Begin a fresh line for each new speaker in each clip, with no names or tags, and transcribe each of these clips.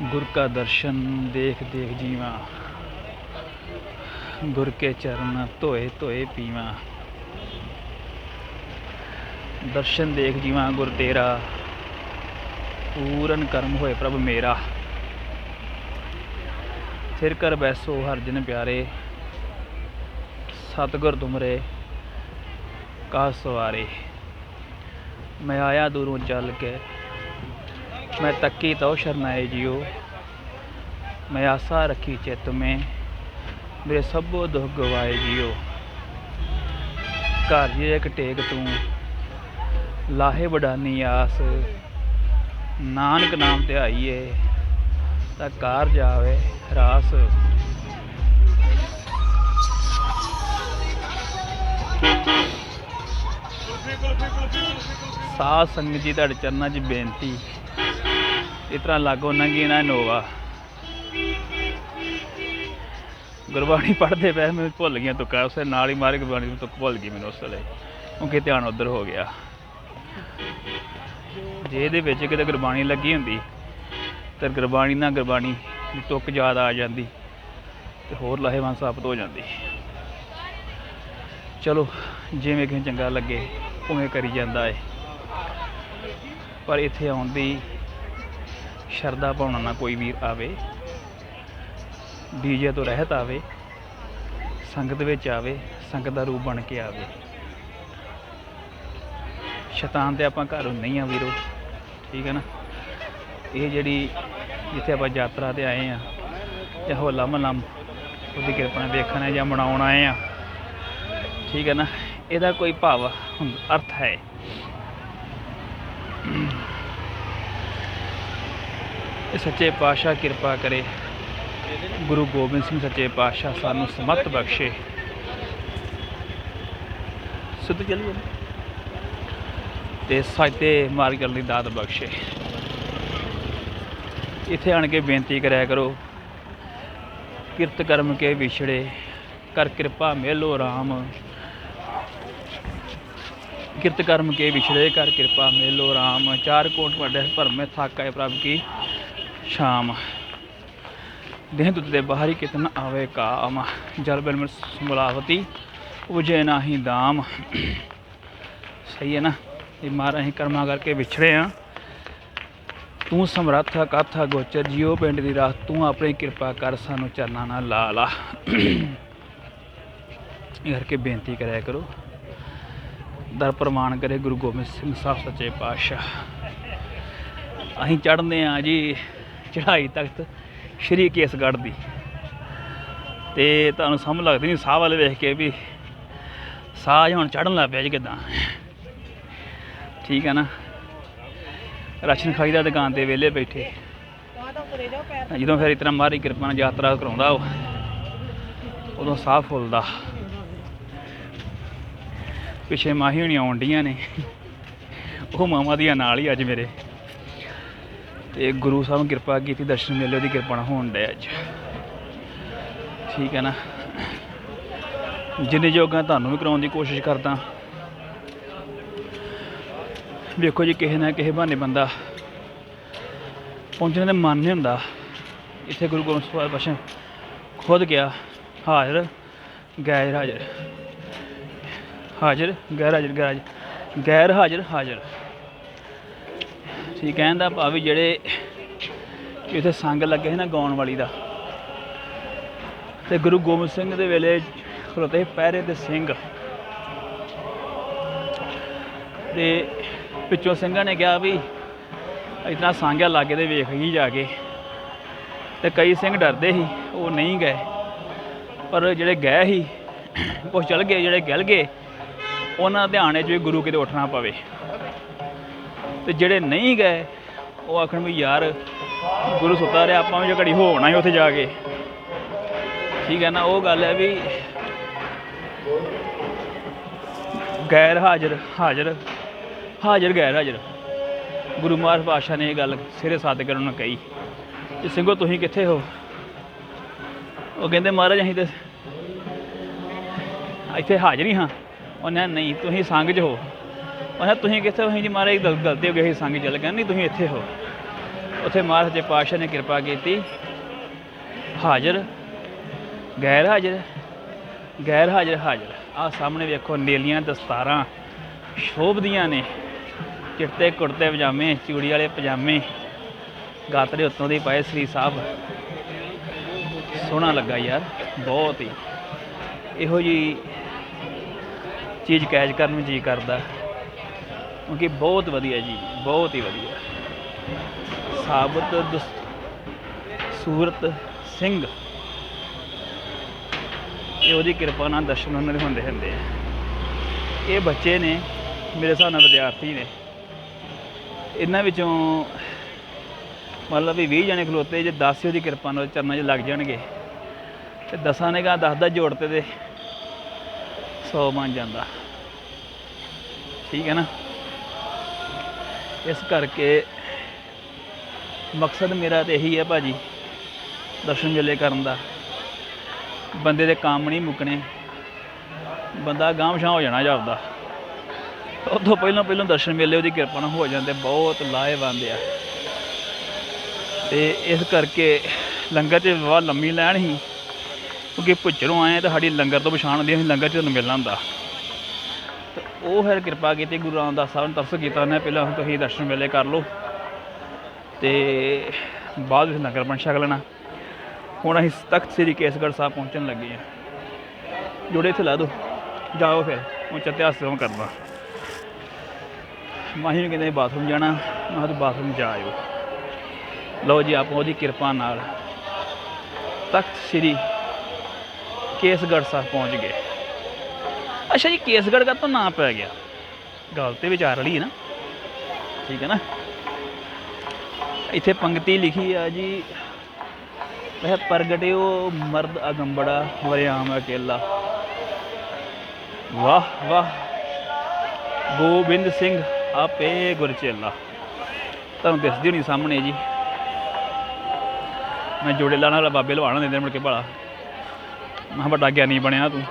ਗੁਰ ਕਾ ਦਰਸ਼ਨ ਦੇਖ ਦੇਖ ਜੀਵਾਂ। ਗੁਰ ਕੇ ਚਰਨ ਧੋਏ ਧੋਏ ਪੀਵਾਂ। ਦਰਸ਼ਨ ਦੇਖ ਜੀਵਾਂ ਗੁਰ ਤੇਰਾ। ਪੂਰਨ ਕਰਮ ਹੋਏ ਪ੍ਰਭ ਮੇਰਾ। ਫਿਰ ਕਰ ਬੈਸੋ ਹਰ ਜਨ ਪਿਆਰੇ। ਸਤਗੁਰ ਤੁਮਰੇ ਕਾ ਸਵਾਰੇ। ਮੈਂ ਆਇਆ ਦੂਰੋਂ ਚੱਲ ਕੇ ਮੈਂ ਤੱਕੀ ਤਉ ਸ਼ਰਨਾਏ ਜਿਉ ਮੈਂ ਆਸਾ ਰੱਖੀ ਚਿੱਤ ਮੈਂ, ਮੇਰੇ ਸਭੋ ਦੁੱਖ ਗਵਾਏ ਜਿਉ ਘਰ ਜੀ ਇੱਕ ਟੇਕ ਤੂੰ, ਲਾਹੇ ਵਡਾਨੀ ਆਸ। ਨਾਨਕ ਨਾਮ ਧਿਆਈਏ ਤਾਂ ਕਾਰ ਜਾਵੇ ਰਾਸ। ਸਾਧ ਸੰਗਤ ਜੀ, ਤੁਹਾਡੇ ਚਰਨਾਂ 'ਚ ਬੇਨਤੀ। ਇਸ ਤਰ੍ਹਾਂ ਲਾਗੋ ਨੰਗੀ ਨਾ ਨੋਵਾ ਗੁਰਬਾਣੀ ਪੜ੍ਹਦੇ ਪਏ ਮੈਨੂੰ ਭੁੱਲ ਗਿਆ ਤੁੱਕਾ, ਉਸੇ ਨਾਲ ਹੀ ਮਾਰੀ ਗੁਰਬਾਣੀ ਨੂੰ ਤੁੱਕ ਭੁੱਲ ਗਈ ਮੈਨੂੰ ਉਸ ਵੇਲੇ। ਕਿਉਂਕਿ ਧਿਆਨ ਉਧਰ ਹੋ ਗਿਆ। ਜੇ ਇਹਦੇ ਵਿੱਚ ਕਿਤੇ ਗੁਰਬਾਣੀ ਲੱਗੀ ਹੁੰਦੀ, ਤੇ ਗੁਰਬਾਣੀ ਨਾਲ ਗੁਰਬਾਣੀ ਦੀ ਤੁੱਕ ਯਾਦ ਆ ਜਾਂਦੀ, ਤੇ ਹੋਰ ਲਾਹੇਵੰਦ ਸਾਬਤ ਹੋ ਜਾਂਦੀ। ਚਲੋ, ਜਿਵੇਂ ਕਿ ਚੰਗਾ ਲੱਗੇ, ਉਵੇਂ ਕਰੀ ਜਾਂਦਾ ਏ। ਪਰ ਇੱਥੇ ਆਉਣ ਦੀ ਸ਼ਰਧਾ ਪਾਉਣਾ ਨਾ ਕੋਈ ਵੀਰ ਆਵੇ ਡੀਜੇ ਤੋਂ ਰਹਿਤ ਆਵੇ, ਸੰਗਤ ਵਿੱਚ ਆਵੇ, ਸੰਗਤ ਦਾ ਰੂਪ ਬਣ ਕੇ ਆਵੇ। ਸ਼ੈਤਾਨ ਤੇ ਆਪਾਂ ਘਰੋਂ ਨਹੀਂ ਆ ਵੀਰੋ, ਠੀਕ ਹੈ ਨਾ? ਇਹ ਜਿਹੜੀ ਜਿੱਥੇ ਆਪਾਂ ਯਾਤਰਾ ਤੇ ਆਏ ਆ, ਜਾਂ ਹੋਲਾ ਮਹੱਲਾ ਉਹਦੀ ਕਿਰਪਾ ਨਾਲ ਵੇਖਣ ਹੈ ਜਾਂ ਮਨਾਉਣ ਆਏ ਆ, ਠੀਕ ਹੈ ਨਾ? ਇਹਦਾ ਕੋਈ ਭਾਵ ਹੁੰ- ਅਰਥ ਹੈ। ਇਹ ਸੱਚੇ ਪਾਤਸ਼ਾਹ ਕਿਰਪਾ ਕਰੇ। ਗੁਰੂ ਗੋਬਿੰਦ ਸਿੰਘ ਸੱਚੇ ਪਾਤਸ਼ਾਹ ਸਾਨੂੰ ਸਮਤ ਬਖਸ਼ੇ। ਸਿੱਧ ਚੱਲੀਏ ਤੇ ਸੱਚੇ ਮਾਰਗ ਚੱਲਣ ਦਾਤ ਬਖਸ਼ੇ। ਇੱਥੇ ਆਣ ਕੇ ਬੇਨਤੀ ਕਰਿਆ ਕਰੋ। ਕਿਰਤ ਕਰਮ ਕੇ ਵਿਛੜੇ, ਕਰ ਕਿਰਪਾ ਮੇਲੋ RAM ਕਿਰਤ ਕਰਮ ਕੇ ਵਿਛੜੇ, ਕਰ ਕਿਰਪਾ ਮੇਲੋ RAM ਚਾਰ ਕੋਟ ਵੱਡੇ ਭਰਮੇ ਥਾਕੈ ਪ੍ਰਭ ਕੀ। ਸ਼ਾਮ। ਦੇਹ ਤੁਤ ਦੇ ਬਾਹਰੀ ਕਿਤਨ ਆਵੇ ਕਾਮ। ਜਲ ਬਿਲ ਮਿਲ ਸਮਲਾਵਤੀ ਉਜੇ ਨਾਹੀ ਦਾਮ। ਸਹੀ ਹੈ ਨਾ? ਇਹ ਮਾਰਾ ਅਸੀਂ ਕਰਮਾਂ ਕਰਕੇ ਵਿਛੜੇ ਆ। ਤੂੰ ਸਮਰੱਥ ਕਾਥਾ ਗੋਚਰ ਜਿਉ ਪਿੰਡ ਦੀ ਰਾਹ। ਤੂੰ ਆਪਣੀ ਕਿਰਪਾ ਕਰ, ਸਾਨੂੰ ਚਰਨਾਂ ਨਾਲ ਲਾ ਲਾ। ਇਹ ਕਰਕੇ ਬੇਨਤੀ ਕਰਿਆ ਕਰੋ। ਦਰ ਪ੍ਰਮਾਣ ਕਰੇ ਗੁਰੂ ਗੋਬਿੰਦ ਸਿੰਘ ਸਾਹਿਬ ਸੱਚੇ ਪਾਤਸ਼ਾਹ। ਅਸੀਂ ਚੜ੍ਹਦੇ ਆ ਜੀ। ਚੜ੍ਹਾਈ ਤਖਤ ਸ਼੍ਰੀ ਕੇਸਗੜ੍ਹ ਦੀ। ਤੇ ਤੁਹਾਨੂੰ ਸਮਝ ਲੱਗਦੀ ਨਹੀਂ, ਸਾਹ ਵਾਲੇ ਵੇਖ ਕੇ ਵੀ ਸਾਹ ਹੁਣ ਚੜਨ ਲੱਗ ਪਿਆ ਜੀ ਕਿਦਾਂ। ਠੀਕ ਹੈ ਨਾ? ਰਾਸ਼ਨ ਖਾਈ ਦਾ ਦੁਕਾਨ ਤੇ ਵਿਹਲੇ ਬੈਠੇ। ਜਦੋਂ ਫਿਰ ਇਤਨਾ ਮਾਰੀ ਕਿਰਪਾ ਨਾਲ ਯਾਤਰਾ ਕਰਾਉਂਦਾ ਉਹ, ਉਦੋਂ ਸਾਹ ਫੁੱਲਦਾ। ਪਿਛੇ ਮਾਹੀ ਹੋਣੀ ਆਉਣ ਡੀਆਂ ਨੇ। ਉਹ ਮਾਮਾ ਦੀਆਂ ਨਾਲ ਹੀ ਅੱਜ ਮੇਰੇ। ਤੇ ਗੁਰੂ ਸਾਹਿਬ ਨੇ ਕਿਰਪਾ ਕੀਤੀ, ਦਰਸ਼ਨ ਮੇਲੇ, ਉਹਦੀ ਕਿਰਪਾ ਨਾਲ ਹੋਣ ਡਿਆ ਅੱਜ। ਠੀਕ ਹੈ ਨਾ? ਜਿੰਨੇ ਜੋਗਾ ਤੁਹਾਨੂੰ ਵੀ ਕਰਾਉਣ ਦੀ ਕੋਸ਼ਿਸ਼ ਕਰਦਾ। ਵੇਖੋ ਜੀ, ਕਿਸੇ ਨਾ ਕਿਸੇ ਬਹਾਨੇ ਬੰਦਾ ਪਹੁੰਚਣ ਦਾ ਮਨ ਨਹੀਂ ਹੁੰਦਾ। ਇੱਥੇ ਗੁਰੂ ਗੋਬਿੰਦ ਸਿੰਘ ਪਾਤਸ਼ਾਹ ਖੁਦ ਗਿਆ, ਹਾਜ਼ਰ, ਗੈਰ ਹਾਜ਼ਰ। ਹਾਜ਼ਰ, ਗੈਰ ਹਾਜ਼ਰ ਗੈਰ ਹਾਜ਼ਰ ਗੈਰ ਹਾਜ਼ਰ ਹਾਜ਼ਰ। ਠੀਕ ਕਹਿੰਦਾ ਭਾਵੇਂ ਜਿਹੜੇ ਇੱਥੇ ਸੰਗ ਲੱਗੇ ਸੀ ਨਾ ਗਾਉਣ ਵਾਲੀ ਦਾ, ਤੇ ਗੁਰੂ ਗੋਬਿੰਦ ਸਿੰਘ ਦੇ ਵੇਲੇ ਖਲੋਤੇ ਪਹਿਰੇ ਤੇ ਸਿੰਘ। ਤੇ ਪਿੱਛੋਂ ਸਿੰਘਾਂ ਨੇ ਕਿਹਾ ਵੀ ਇਤਨਾ ਸਾਂਗਿਆ ਲਾਗੇ ਦੇ ਵੇਖ ਹੀ ਜਾ ਕੇ। ਤੇ ਕਈ ਸਿੰਘ ਡਰਦੇ ਸੀ, ਉਹ ਨਹੀਂ ਗਏ। ਪਰ ਜਿਹੜੇ ਗਏ ਸੀ, ਉਹ ਚਲ ਗਏ, ਜਿਹੜੇ ਗਿਲ ਗਏ, ਉਹਨਾਂ ਦਾ ਧਿਆਨ ਹੈ ਜਿਵੇਂ ਗੁਰੂ ਕਿਤੇ ਉੱਠਣਾ ਪਵੇ। ਤੇ ਜਿਹੜੇ ਨਹੀਂ ਗਏ, ਉਹ ਆਖਣ ਵੀ ਯਾਰ ਗੁਰੂ ਸੁੱਤਾ ਰਿਹਾ, ਆਪਾਂ ਵੀ ਜੋ ਘੜੀ ਹੋਣਾ ਹੀ ਉੱਥੇ ਜਾ ਕੇ। ਠੀਕ ਹੈ ਨਾ, ਉਹ ਗੱਲ ਹੈ ਵੀ ਗੈਰ ਹਾਜ਼ਰ ਹਾਜ਼ਰ ਹਾਜ਼ਰ, ਗੈਰ ਹਾਜ਼ਰ। ਗੁਰੂ ਮਹਾਰਾਜ ਪਾਤਸ਼ਾਹ ਨੇ ਇਹ ਗੱਲ ਸਿਰੇ ਸਾਧ ਕਰਨ ਨੂੰ ਕਹੀ ਕਿ ਸਿੰਘੋ, ਤੁਸੀਂ ਕਿੱਥੇ ਹੋ? ਉਹ ਕਹਿੰਦੇ, ਮਹਾਰਾਜ, ਅਸੀਂ ਤੇ ਇੱਥੇ ਹਾਜ਼ਰ ਹੀ। ਹਾਂ ਉਹਨੇ ਨਹੀਂ, ਤੁਸੀਂ ਸੰਗ 'ਚ ਹੋ। ਅੱਛਾ ਤੁਸੀਂ ਕਿੱਥੇ ਹੋ? ਅਸੀਂ ਜੀ ਮਹਾਰਾਜ, ਗਲ- ਗਲਤੀ ਹੋ ਗਈ, ਅਸੀਂ ਸੰਗ ਚੱਲ ਗਏ। ਨਹੀਂ, ਤੁਸੀਂ ਇੱਥੇ ਹੋ। ਉੱਥੇ ਮਹਾਰਾਜ ਦੇ ਪਾਤਸ਼ਾਹ ਨੇ ਕਿਰਪਾ ਕੀਤੀ। ਹਾਜ਼ਰ ਗੈਰ ਹਾਜ਼ਰ ਗੈਰ ਹਾਜ਼ਰ। ਹਾਜ਼ਰ ਆਹ ਸਾਹਮਣੇ ਵੇਖੋ, ਨੀਲੀਆਂ ਦਸਤਾਰਾਂ ਸ਼ੋਭਦੀਆਂ ਨੇ। ਚਿੱਟੇ ਕੁੜਤੇ ਪਜਾਮੇ, ਚੂੜੀ ਵਾਲੇ ਪਜਾਮੇ, ਗਾਤਰੇ ਉੱਤੋਂ ਦੀ ਪਾਏ ਸ੍ਰੀ ਸਾਹਿਬ। ਸੋਹਣਾ ਲੱਗਾ ਯਾਰ, ਬਹੁਤ ਹੀ। ਇਹੋ ਜੀ ਚੀਜ਼ ਕੈਚ ਕਰਨ ਨੂੰ ਜੀ ਕਰਦਾ। ਕਿਉਂਕਿ ਬਹੁਤ ਵਧੀਆ ਜੀ, ਬਹੁਤ ਹੀ ਵਧੀਆ। ਸਾਬਤ ਦਸ- ਸੂਰਤ ਸਿੰਘ। ਇਹ ਉਹਦੀ ਕਿਰਪਾ ਨਾਲ ਦਰਸ਼ਨ ਉਹਨਾਂ ਦੇ ਹੁੰਦੇ ਹੁੰਦੇ ਆ। ਇਹ ਬੱਚੇ ਨੇ, ਮੇਰੇ ਹਿਸਾਬ ਨਾਲ ਵਿਦਿਆਰਥੀ ਨੇ। ਇਹਨਾਂ ਵਿੱਚੋਂ ਮਤਲਬ ਵੀ 20 ਜਣੇ ਖਲੋਤੇ, ਜੇ 10 ਉਹਦੀ ਕਿਰਪਾ ਨਾਲ ਚਰਨਾਂ 'ਚ ਲੱਗ ਜਾਣਗੇ। ਤੇ ਦਸਾਂ ਨੇ ਕਹਾ 10 ਦਾ ਜੋੜ ਤੇ ਤੇ 100 ਬਣ ਜਾਂਦਾ। ਠੀਕ ਹੈ ਨਾ? ਇਸ ਕਰਕੇ ਮਕਸਦ ਮੇਰਾ ਤੇ ਇਹੀ ਹੈ ਭਾਜੀ, ਦਰਸ਼ਨ ਮੇਲੇ ਕਰਨ ਦਾ। ਬੰਦੇ ਦੇ ਕੰਮ ਨਹੀਂ ਮੁੱਕਣੇ। ਬੰਦਾ ਗਾਂਵਸ਼ਾਂ ਹੋ ਜਾਣਾ ਜਾਪਦਾ ਉਹ ਤੋਂ ਪਹਿਲਾਂ ਪਹਿਲਾਂ ਦਰਸ਼ਨ ਮੇਲੇ ਉਹਦੀ ਕਿਰਪਾ ਨਾਲ ਹੋ ਜਾਂਦੇ, ਬਹੁਤ ਲਾਹੇਵੰਦ ਆ। ਤੇ ਇਸ ਕਰਕੇ ਲੰਗਰ 'ਚ ਵਾਹ ਲੰਮੀ ਲੈਣ ਹੀ ਕਿਉਂਕਿ ਭੁੱਚਰੋਂ ਆਏ ਤਾਂ ਸਾਡੀ ਲੰਗਰ ਤੋਂ ਪਛਾਣ ਹੁੰਦੀ ਅਸੀਂ ਲੰਗਰ 'ਚ ਤੁਹਾਨੂੰ ਮਿਲਣਾ ਹੁੰਦਾ। ਉਹ ਫਿਰ ਕਿਰਪਾ ਕੀਤੀ, ਗੁਰੂ ਰਾਮਦਾਸ ਸਾਹਿਬ ਨੇ ਤਰਸ ਕੀਤਾ ਨੇ ਪਹਿਲਾਂ ਤੁਸੀਂ ਦਰਸ਼ਨ ਵੇਲੇ ਕਰ ਲਓ ਤੇ ਬਾਅਦ ਵਿੱਚ ਲੰਗਰ ਬਣ ਛਕ ਲੈਣਾ। ਹੁਣ ਅਸੀਂ ਤਖਤ ਸ੍ਰੀ ਕੇਸਗੜ੍ਹ ਸਾਹਿਬ ਪਹੁੰਚਣ ਲੱਗੇ ਹਾਂ। ਜੋੜੇ ਇੱਥੇ ਲਾ ਦਿਓ। ਜਾਓ ਫਿਰ ਉਹ ਇਤਿਹਾਸ ਕਰਦਾ ਕਰਨਾ। ਮਾਹੀ ਨੂੰ ਕਹਿੰਦੇ ਬਾਥਰੂਮ ਜਾਣਾ, ਮੈਂ ਕਿਹਾ ਬਾਥਰੂਮ ਜਾ ਆਇਓ। ਲਓ ਜੀ, ਆਪਾਂ ਉਹਦੀ ਕਿਰਪਾ ਨਾਲ ਤਖਤ ਸ੍ਰੀ ਕੇਸਗੜ੍ਹ ਸਾਹਿਬ ਪਹੁੰਚ ਗਏ। ਅੱਛਾ ਜੀ, ਕੇਸਗੜ੍ਹ ਦਾ ਤਾਂ ਨਾਂ ਪੈ ਗਿਆ। ਗੱਲ ਤੇ ਵਿਚਾਰ ਲਈ ਨਾ। ਠੀਕ ਹੈ ਨਾ। ਇੱਥੇ ਪੰਕਤੀ ਲਿਖੀ ਆ ਜੀ। ਵਹ ਪ੍ਰਗਟਿਓ ਮਰਦ ਅਗੰਬੜਾ ਵਰਿਆਮ ਅਕੇਲਾ। ਵਾਹ ਵਾਹ। ਗੋਬਿੰਦ ਸਿੰਘ ਆਪੇ ਗੁਰਚੇਲਾ ਤੁਹਾਨੂੰ ਦਿਸਦੀ ਹੋਣੀ ਸਾਹਮਣੇ ਜੀ। ਮੈਂ ਜੋੜੇ ਲਾਣਾ ਵਾਲਾ ਬਾਬੇ ਲਵਾਣਾ ਦਿੰਦੇ ਮੁੜ ਕੇ ਭਲਾ। ਮੈਂ ਕਿਹਾ ਵੱਡਾ ਗਿਆਨੀ ਬਣਿਆ ਤੂੰ।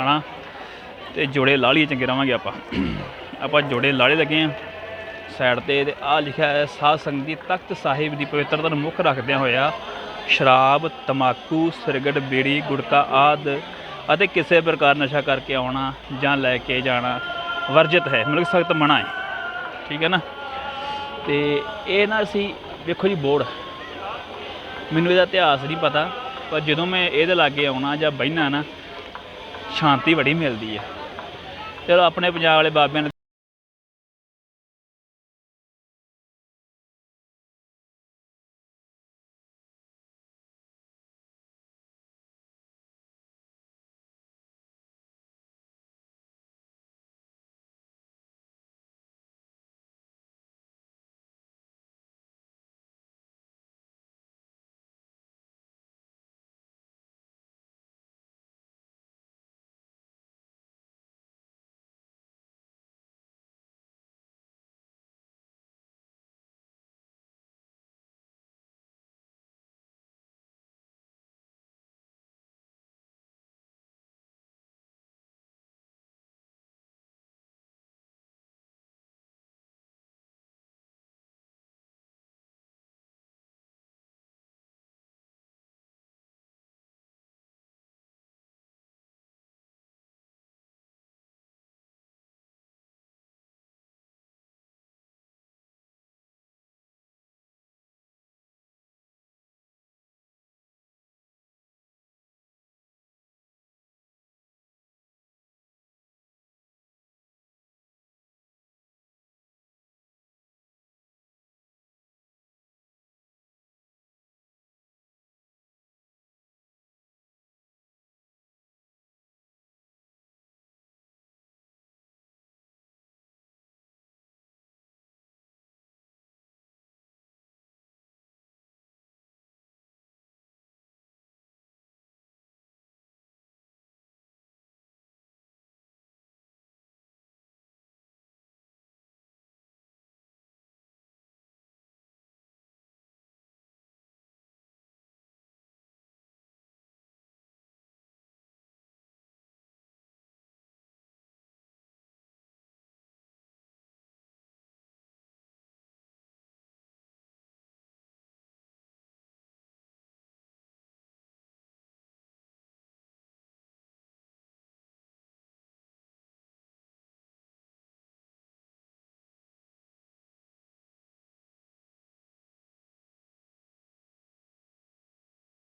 ਹਨਾ? ਤੇ ਜੋੜੇ ਲਾ ਲਈਏ, ਚੰਗੇ ਰਵਾਂਗੇ ਆਪਾਂ। ਆਪਾਂ ਜੋੜੇ ਲਾੜੇ ਲੱਗੇ ਆ। ਸਾਈਡ ਤੇ ਤੇ ਆ ਲਿਖਿਆ ਹੈ, ਸਾਧ ਸੰਗਤ ਦੀ ਤਖਤ ਸਾਹਿਬ ਦੀ ਪਵਿੱਤਰਤਾ ਨੂੰ ਮੁੱਖ ਰੱਖਦਿਆਂ ਹੋਇਆ ਸ਼ਰਾਬ, ਤਮਾਕੂ, ਸਿਰਗਟ, ਬੀੜੀ ਗੁਟਕਾ ਆਦ ਅਤੇ ਕਿਸੇ ਪ੍ਰਕਾਰ ਨਸ਼ਾ ਕਰਕੇ ਆਉਣਾ ਜਾਂ ਲੈ ਕੇ ਜਾਣਾ ਵਰਜਿਤ ਹੈ। ਮਤਲਬ ਸਖਤ ਮਨਾ ਹੈ। ਠੀਕ ਹੈ ਨਾ? ਤੇ ਇਹ ਨਾ ਅਸੀਂ ਵੇਖੋ ਜੀ ਬੋਰਡ। ਮੈਨੂੰ ਇਹਦਾ ਇਤਿਹਾਸ ਨਹੀਂ ਪਤਾ, ਪਰ ਜਦੋਂ ਮੈਂ ਇਹਦੇ ਲਾਗੇ ਆਉਣਾ ਜਾਂ ਬਹਿਣਾ ਨਾ, ਸ਼ਾਂਤੀ ਬੜੀ ਮਿਲਦੀ ਹੈ। ਚਲੋ ਆਪਣੇ ਪੰਜਾਬ ਵਾਲੇ ਬਾਬਿਆਂ ਨੇ